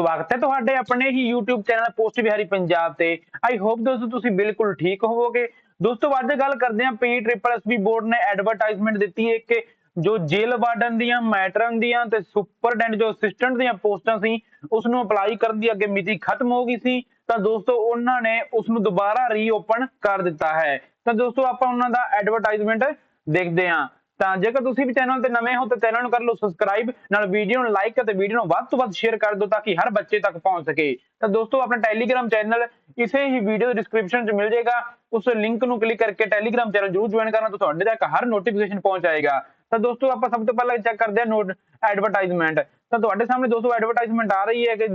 ਸਵਾਗਤ ਹੈ ਤੁਹਾਡੇ ਆਪਣੇ ਹੀ YouTube channel post Bihari Punjab ਤੇ। ਆਈ ਹੋਪ ਦੋਸਤੋ ਤੁਸੀਂ ਬਿਲਕੁਲ ਠੀਕ ਹੋਵੋਗੇ। ਦੋਸਤੋ ਅੱਜ ਗੱਲ ਕਰਦੇ ਹਾਂ ਪੀ ਟ੍ਰਿਪਲ ਐਸਬੀ ਬੋਰਡ ਨੇ ਐਡਵਰਟਾਈਜ਼ਮੈਂਟ ਦਿੱਤੀ ਹੈ ਕਿ ਜੋ ਜੇਲ੍ਹ ਵਾਰਡਨ ਦੀਆਂ ਮੈਟਰਨ ਦੀਆਂ ਤੇ ਸੁਪਰਡੈਂਟ ਜੋ ਅਸਿਸਟੈਂਟ ਦੀਆਂ ਪੋਸਟਾਂ ਸੀ ਉਸ ਨੂੰ ਅਪਲਾਈ ਕਰਨ ਦੀ ਅੱਗੇ ਮਿਤੀ ਖਤਮ ਹੋ ਗਈ ਸੀ, ਤਾਂ ਦੋਸਤੋ ਉਹਨਾਂ ਨੇ ਉਸ ਨੂੰ ਦੁਬਾਰਾ ਰੀਓਪਨ ਕਰ ਦਿੱਤਾ ਹੈ। ਤਾਂ ਦੋਸਤੋ ਆਪਾਂ ਉਹਨਾਂ ਦਾ ਐਡਵਰਟਾਈਜ਼ਮੈਂਟ ਦੇਖਦੇ ਹਾਂ। ਤਾਂ ਜੇਕਰ ਤੁਸੀਂ ਵੀ ਚੈਨਲ ਤੇ ਨਵੇਂ ਹੋ ਤਾਂ ਚੈਨਲ ਨੂੰ ਕਰ ਲਓ ਸਬਸਕ੍ਰਾਈਬ ਨਾਲ ਵੀਡੀਓ ਨੂੰ ਲਾਈਕ ਅਤੇ ਵੀਡੀਓ ਨੂੰ ਵੱਧ ਤੋਂ ਵੱਧ ਸ਼ੇਅਰ ਕਰ ਦਿਓ ਤਾਂ ਕਿ ਹਰ ਬੱਚੇ ਤੱਕ ਪਹੁੰਚ ਸਕੇ। ਤਾਂ ਦੋਸਤੋ, ਆਪਣਾ ਟੈਲੀਗ੍ਰਾਮ ਚੈਨਲ ਇਸੇ ਹੀ ਵੀਡੀਓ ਡਿਸਕ੍ਰਿਪਸ਼ਨ 'ਚ ਮਿਲ ਜਾਏਗਾ। ਉਸ ਲਿੰਕ ਨੂੰ ਕਲਿੱਕ ਕਰਕੇ ਟੈਲੀਗ੍ਰਾਮ ਚੈਨਲ ਜਰੂਰ ਜੁਆਇਨ ਕਰਨਾ ਤਾਂ ਤੁਹਾਡੇ ਤੱਕ ਹਰ ਨੋਟੀਫਿਕੇਸ਼ਨ ਪਹੁੰਚ ਜਾਏਗਾ ਤਾਂ ਦੋਸਤੋ, ਆਪਾਂ ਸਭ ਤੋਂ ਪਹਿਲਾਂ ਚੈੱਕ ਕਰਦੇ ਹਾਂ ਨੋਟ ਐਡਵਰਟਾਈਜ਼ਮੈਂਟ ਤਾਂ ਤੁਹਾਡੇ ਸਾਹਮਣੇ ਦੋਸਤੋ ਐਡਵਰਟਾਈਜ਼ਮੈਂਟ ਆ ਰਹੀ ਹੈ ਕਿ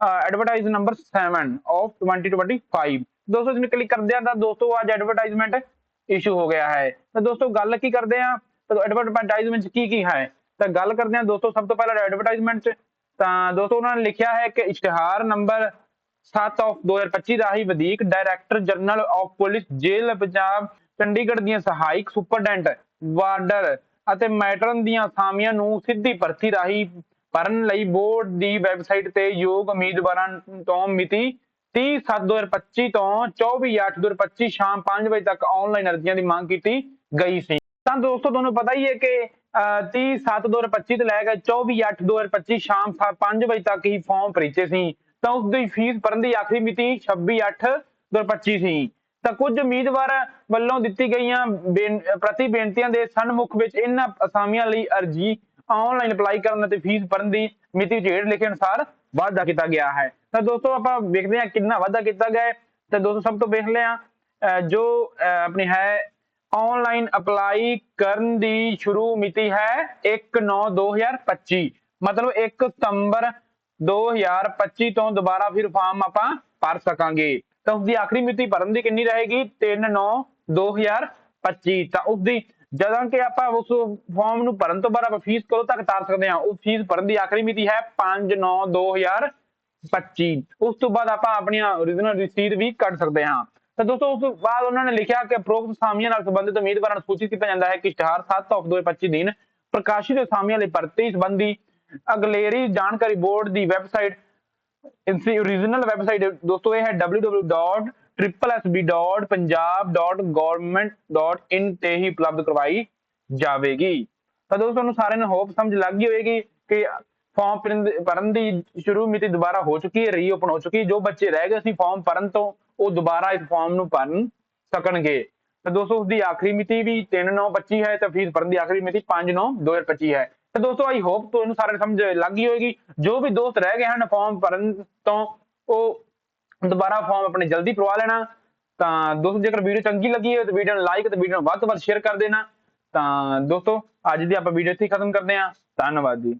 ਐਡਵਰਟਾਈਜ਼ ਨੰਬਰ 7 ਆਫ 2025 ਦੋਸਤੋ ਜਿਹਨੂੰ ਕਲਿੱਕ ਕਰਦੇ ਆ ਤਾਂ ਦੋਸਤੋ, ਅੱਜ ਐਡਵਰਟਾਈਜ਼ਮੈਂਟ ਇਸ਼ੂ ਹੋ ਗਿਆ ਹੈ। ਤਾਂ ਦੋਸਤੋ, ਗੱਲ ਕੀ ਕਰਦੇ ਆ ਤਾਂ ਐਡਵਰਟਾਈਜ਼ਮੈਂਟ ਚ ਕੀ ਕੀ ਹੈ? ਤਾਂ ਗੱਲ ਕਰਦੇ ਹਾਂ ਦੋਸਤੋ, ਸਭ ਤੋਂ ਪਹਿਲਾਂ ਐਡਵਰਟਾਈਜ਼ਮੈਂਟ ਚ। ਤਾਂ ਦੋਸਤੋ ਉਹਨਾਂ ਨੇ ਲਿਖਿਆ ਹੈ ਕਿ ਇਸ਼ਤਿਹਾਰ ਨੰਬਰ 7 ਆਫ 2025 ਰਾਹੀਂ ਵਧੀਕ ਡਾਇਰੈਕਟਰ ਜਨਰਲ ਆਫ ਪੁਲਿਸ ਜੇਲ੍ਹ ਪੰਜਾਬ, ਚੰਡੀਗੜ੍ਹ ਦੀਆਂ ਸਹਾਇਕ ਸੁਪਰਡੈਂਟ ਵਾਰਡਰ ਅਤੇ ਮੈਟਰਨ ਦੀਆਂ ਅਸਾਮੀਆਂ ਨੂੰ ਸਿੱਧੀ ਭਰਤੀ ਰਾਹੀਂ ਭਰਨ ਲਈ ਬੋਰਡ ਦੀ ਵੈਬਸਾਈਟ ਤੇ ਯੋਗ ਉਮੀਦਵਾਰਾਂ ਤੋਂ ਮਿਤੀ 30/7/2025 ਤੋਂ 24/8/2025 ਸ਼ਾਮ 5 ਵਜੇ ਤੱਕ ਆਨਲਾਈਨ ਅਰਜ਼ੀਆਂ ਦੀ ਮੰਗ ਕੀਤੀ ਗਈ ਸੀ। ਤਾਂ ਦੋਸਤੋ ਤੁਹਾਨੂੰ ਪਤਾ ਹੀ ਹੈ ਕਿ 30/7/2025 ਤੋਂ ਲੈ ਕੇ 24/8/2025 ਸ਼ਾਮ 5 ਵਜੇ ਤੱਕ ਹੀ ਫਾਰਮ ਭਰੀਚੇ ਸੀ। ਤਾਂ ਉਸ ਦੀ ਫੀਸ ਭਰਨ ਦੀ ਆਖਰੀ ਮਿਤੀ 26/8/2025 ਸੀ। ਤਾਂ ਕੁਝ ਉਮੀਦਵਾਰ ਵੱਲੋਂ ਦਿੱਤੀ ਗਈਆਂ ਪ੍ਰਤੀ ਬੇਨਤੀਆਂ ਦੇ ਸਨਮੁਖ ਵਿੱਚ ਇਹਨਾਂ ਅਸਾਮੀਆਂ ਲਈ ਅਰਜ਼ੀ ਆਨਲਾਈਨ ਅਪਲਾਈ ਕਰਨ ਅਤੇ ਫੀਸ ਭਰਨ ਦੀ ਮਿਤੀ ਹੇਠ ਲਿਖੇ ਅਨੁਸਾਰ ਵਾਧਾ ਕੀਤਾ ਗਿਆ ਹੈ। ਤਾਂ ਦੋਸਤੋ ਆਪਾਂ ਵੇਖਦੇ ਹਾਂ ਕਿੰਨਾ ਵਾਧਾ ਕੀਤਾ ਗਿਆ ਹੈ। ਤਾਂ ਦੋਸਤੋ ਸਭ ਤੋਂ ਵੇਖ ਲਿਆ ਜੋ ਆਪਣੀ ਹੈ ਆਨਲਾਈਨ ਅਪਲਾਈ ਕਰਨ ਦੀ ਸ਼ੁਰੂ ਮਿਤੀ ਹੈ 1/9/2025 ਮਤਲਬ 1 ਸਤੰਬਰ 2025 ਤੋਂ ਦੁਬਾਰਾ ਫਿਰ ਫਾਰਮ ਆਪਾਂ ਭਰ ਸਕਾਂਗੇ। ਤਾਂ ਉਸ ਦੀ ਆਖਰੀ ਮਿਤੀ ਭਰਨ ਦੀ ਕਿੰਨੀ ਰਹੇਗੀ? 3/9/2025 ਤਾਂ ਉਸ ਦੀ ਜਦੋਂ ਕਿ ਆਪਾਂ ਉਸ ਫਾਰਮ ਨੂੰ ਭਰਨ ਤੋਂ ਬਾਅਦ ਆਪਾਂ ਫੀਸ ਕਦੋਂ ਤੱਕ ਤਾਰ ਸਕਦੇ ਹਾਂ? ਉਸ ਫੀਸ ਭਰਨ ਦੀ ਆਖਰੀ ਮਿਤੀ ਹੈ 5/9/2025 ਉਸ ਤੋਂ ਬਾਅਦ ਆਪਾਂ ਆਪਣੀਆਂ origignal ਰਸੀਦ ਵੀ ਕੱਢ ਸਕਦੇ ਹਾਂ। ਤਾਂ ਦੋਸਤੋ ਉਸ ਤੋਂ ਬਾਅਦ ਉਹਨਾਂ ਨੇ ਲਿਖਿਆ ਕਿ ਉਪਰੋਕਤ ਅਸਾਮੀਆਂ ਨਾਲ ਸੰਬੰਧਿਤ ਉਮੀਦਵਾਰਾਂ ਨੂੰ ਸੂਚਿਤ ਕੀਤਾ ਜਾਂਦਾ ਹੈ ਕਿ ਇਸ਼ਤਿਹਾਰ 7 ਤੋਂ 2025 ਦਿਨ ਪ੍ਰਕਾਸ਼ਿਤ ਅਸਾਮੀਆਂ ਲਈ ਭਰਤੀ ਸੰਬੰਧੀ ਅਗਲੇਰੀ ਜਾਣਕਾਰੀ ਬੋਰਡ ਦੀ ਵੈਬਸਾਈਟ ਇਸਦੀ origignal ਵੈਬਸਾਈਟ ਦੋਸਤੋ ਇਹ ਹੈ www.triplesb.punjab.government.in ਤੇ ਹੀ ਉਪਲਬਧ ਕਰਵਾਈ ਜਾਵੇਗੀ। ਤਾਂ ਦੋਸਤੋ ਤੁਹਾਨੂੰ ਸਾਰਿਆਂ ਨੂੰ ਹੋਪ ਸਮਝ ਲੱਗ ਗਈ ਹੋਵੇਗੀ ਕਿ ਫਾਰਮ ਭਰਨ ਦੀ ਸ਼ੁਰੂ ਮਿਤੀ ਦੁਬਾਰਾ ਹੋ ਚੁੱਕੀ ਹੈ ਰੀਓਪਨ ਹੋ ਚੁੱਕੀ ਜੋ ਬੱਚੇ ਰਹਿ ਗਏ ਸੀ ਫਾਰਮ ਭਰਨ ਤੋਂ ਉਹ ਦੁਬਾਰਾ ਇਸ ਫਾਰਮ ਨੂੰ ਭਰਨ ਸਕਣਗੇ। ਤਾਂ ਦੋਸਤੋ ਉਸ ਦੀ ਆਖਰੀ ਮਿਤੀ ਵੀ 3/9/25 ਹੈ ਤਾਂ ਫੀਸ ਭਰਨ ਦੀ ਆਖਰੀ ਮਿਤੀ 5/9/2025 ਹੈ। ਤਾਂ ਦੋਸਤੋ ਆਈ ਹੋਪ ਤੁਹਾਨੂੰ ਸਾਰਿਆਂ ਨੂੰ ਸਮਝ ਲੱਗ ਗਈ ਹੋਵੇਗੀ ਜੋ ਵੀ ਦੋਸਤ ਰਹਿ ਗਏ ਹਨ ਫਾਰਮ ਭਰਨ ਤੋਂ, ਉਹ ਦੁਬਾਰਾ ਫਾਰਮ ਆਪਣੇ ਜਲਦੀ ਭਰਵਾ ਲੈਣਾ। ਤਾਂ ਦੋਸਤੋ, ਜੇਕਰ ਵੀਡੀਓ ਚੰਗੀ ਲੱਗੀ ਹੈ ਤਾਂ ਵੀਡੀਓ ਨੂੰ ਲਾਈਕ ਤੇ ਵੀਡੀਓ ਨੂੰ ਵੱਧ ਤੋਂ ਵੱਧ ਸ਼ੇਅਰ ਕਰ ਦੇਣਾ। ਤਾਂ ਦੋਸਤੋ, ਅੱਜ ਦੀ ਆਪਾਂ ਵੀਡੀਓ ਇੱਥੇ ਖਤਮ ਕਰਦੇ ਹਾਂ। ਧੰਨਵਾਦ ਜੀ।